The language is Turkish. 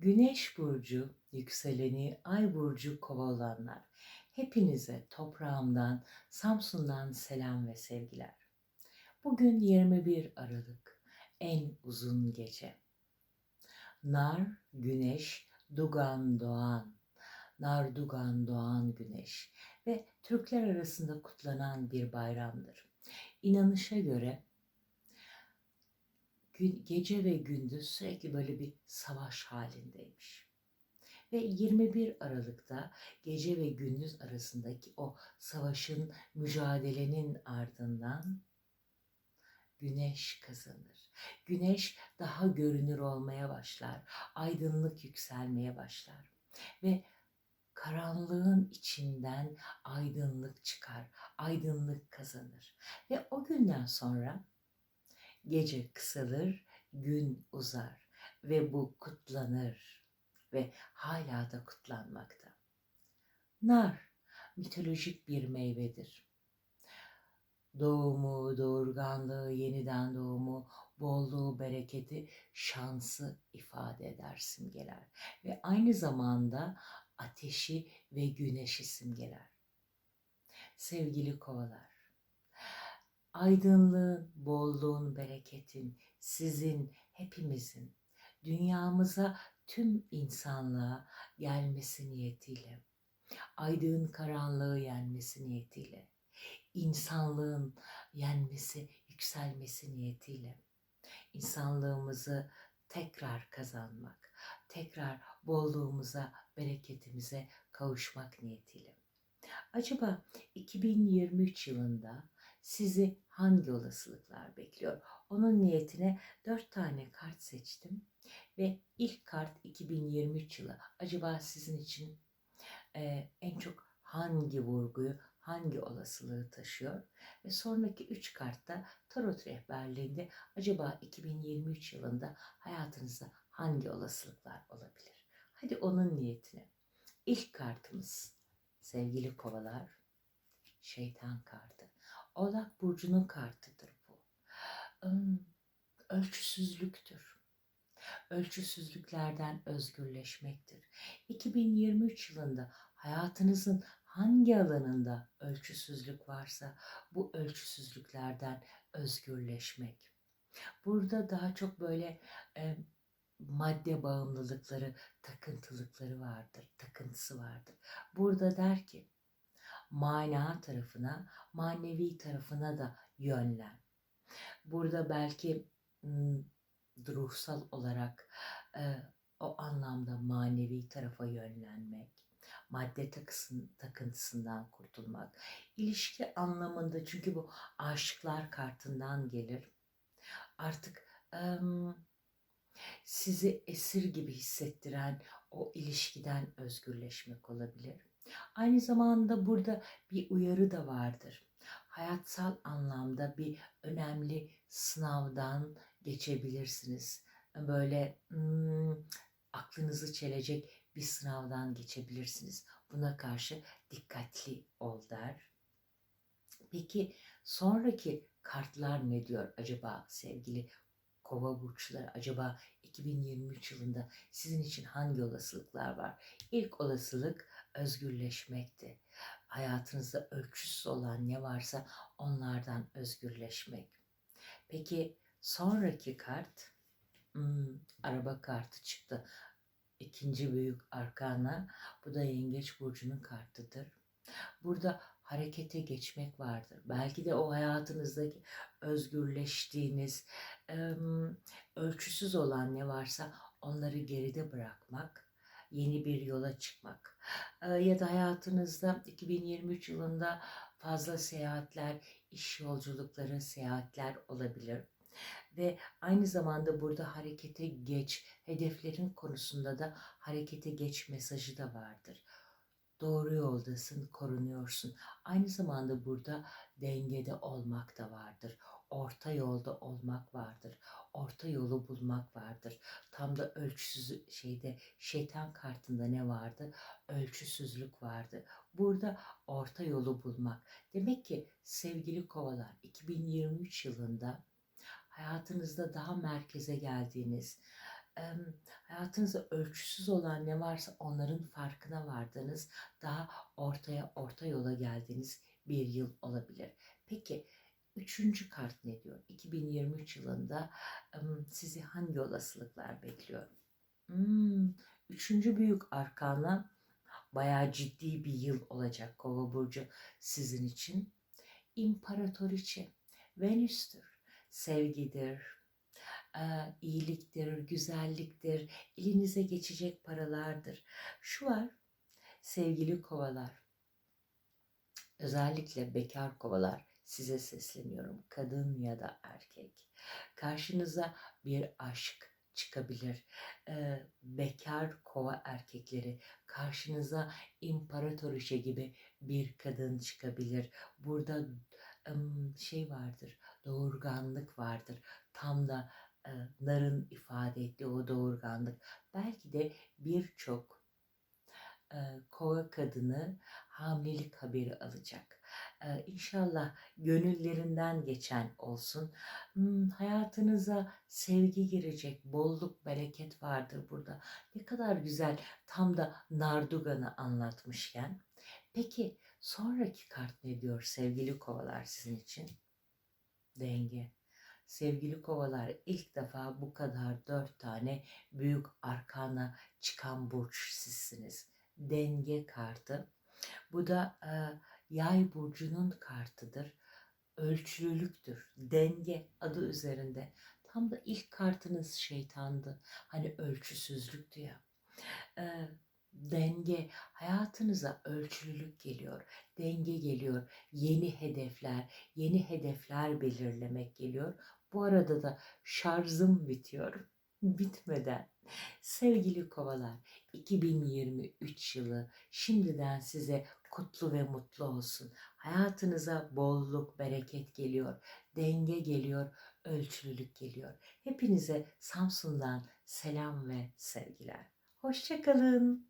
Güneş burcu, yükseleni ay burcu kova olanlar. Hepinize toprağımdan, Samsun'dan selam ve sevgiler. Bugün 21 Aralık, en uzun gece. Nar, güneş, dugan doğan. Nar, dugan doğan güneş ve Türkler arasında kutlanan bir bayramdır. İnanışa göre gün, gece ve gündüz sürekli böyle bir savaş halindeymiş. Ve 21 Aralık'ta gece ve gündüz arasındaki o savaşın, mücadelenin ardından güneş kazanır. Güneş daha görünür olmaya başlar. Aydınlık yükselmeye başlar. Ve karanlığın içinden aydınlık çıkar. Aydınlık kazanır. Ve o günden sonra Gece kısalır, gün uzar ve bu kutlanır ve hala da kutlanmakta. Nar mitolojik bir meyvedir. Doğumu, doğurganlığı, yeniden doğumu, bolluğu, bereketi, şansı ifade eder simgeler. Ve aynı zamanda ateşi ve güneşi simgeler. Sevgili kovalar, aydınlığın, bolluğun, bereketin sizin, hepimizin dünyamıza tüm insanlığa gelmesi niyetiyle, aydın karanlığı yenmesi niyetiyle, insanlığın yenmesi, yükselmesi niyetiyle, insanlığımızı tekrar kazanmak, tekrar bolluğumuza, bereketimize kavuşmak niyetiyle. Acaba 2023 yılında sizi hangi olasılıklar bekliyor? Onun niyetine dört tane kart seçtim ve ilk kart 2023 yılı. Acaba sizin için e, en çok hangi vurguyu, hangi olasılığı taşıyor? Ve sonraki üç kartta tarot rehberliğinde acaba 2023 yılında hayatınızda hangi olasılıklar olabilir? Hadi onun niyetine. İlk kartımız sevgili kovalar şeytan kartı. Oğlak burcunun kartıdır bu. Ölçüsüzlüktür. Ölçüsüzlüklerden özgürleşmektir. 2023 yılında hayatınızın hangi alanında ölçüsüzlük varsa bu ölçüsüzlüklerden özgürleşmek. Burada daha çok böyle e, madde bağımlılıkları, takıntılıkları vardır, takıntısı vardır. Burada der ki mana tarafına, manevi tarafına da yönlen. Burada belki ruhsal olarak e, o anlamda manevi tarafa yönlenmek, madde takısın, takıntısından kurtulmak, ilişki anlamında çünkü bu aşıklar kartından gelir. Artık sizi esir gibi hissettiren o ilişkiden özgürleşmek olabilir. Aynı zamanda burada bir uyarı da vardır. Hayatsal anlamda bir önemli sınavdan geçebilirsiniz. Böyle hmm, aklınızı çelecek bir sınavdan geçebilirsiniz. Buna karşı dikkatli ol der. Peki sonraki kartlar ne diyor acaba sevgili kova burçları acaba 2023 yılında sizin için hangi olasılıklar var? İlk olasılık özgürleşmekti. Hayatınızda ölçüsüz olan ne varsa onlardan özgürleşmek. Peki sonraki kart hmm, araba kartı çıktı. İkinci büyük arkana bu da yengeç burcunun kartıdır. Burada harekete geçmek vardır. Belki de o hayatınızdaki özgürleştiğiniz, ölçüsüz olan ne varsa onları geride bırakmak yeni bir yola çıkmak ya da hayatınızda 2023 yılında fazla seyahatler, iş yolculukları, seyahatler olabilir. Ve aynı zamanda burada harekete geç, hedeflerin konusunda da harekete geç mesajı da vardır. Doğru yoldasın, korunuyorsun. Aynı zamanda burada dengede olmak da vardır orta yolda olmak vardır. Orta yolu bulmak vardır. Tam da ölçüsüz şeyde şeytan kartında ne vardı? Ölçüsüzlük vardı. Burada orta yolu bulmak. Demek ki sevgili kovalar 2023 yılında hayatınızda daha merkeze geldiğiniz, hayatınızda ölçüsüz olan ne varsa onların farkına vardığınız, daha ortaya, orta yola geldiğiniz bir yıl olabilir. Peki üçüncü kart ne diyor? 2023 yılında sizi hangi olasılıklar bekliyor? Hmm, üçüncü büyük arkana bayağı ciddi bir yıl olacak Kova burcu sizin için. İmparatoriçe, Venüs'tür, sevgidir, iyiliktir, güzelliktir, elinize geçecek paralardır. Şu var, sevgili kovalar, özellikle bekar kovalar size sesleniyorum. Kadın ya da erkek. Karşınıza bir aşk çıkabilir. Ee, bekar kova erkekleri karşınıza imparatoriçe gibi bir kadın çıkabilir. Burada ım, şey vardır, doğurganlık vardır. Tam da e, narın ifade ettiği o doğurganlık. Belki de birçok e, kova kadını hamilelik haberi alacak. İnşallah gönüllerinden geçen olsun. Hmm, hayatınıza sevgi girecek, bolluk, bereket vardır burada. Ne kadar güzel tam da Nardugan'ı anlatmışken. Peki sonraki kart ne diyor sevgili kovalar sizin için? Denge. Sevgili kovalar ilk defa bu kadar dört tane büyük arkana çıkan burç sizsiniz. Denge kartı. Bu da e, yay burcunun kartıdır. Ölçülülüktür. Denge adı üzerinde. Tam da ilk kartınız şeytandı. Hani ölçüsüzlüktü ya. E, denge hayatınıza ölçülülük geliyor. Denge geliyor. Yeni hedefler, yeni hedefler belirlemek geliyor. Bu arada da şarjım bitiyor. Bitmeden sevgili kovalar 2023 yılı şimdiden size kutlu ve mutlu olsun. Hayatınıza bolluk, bereket geliyor, denge geliyor, ölçülülük geliyor. Hepinize Samsun'dan selam ve sevgiler. Hoşçakalın.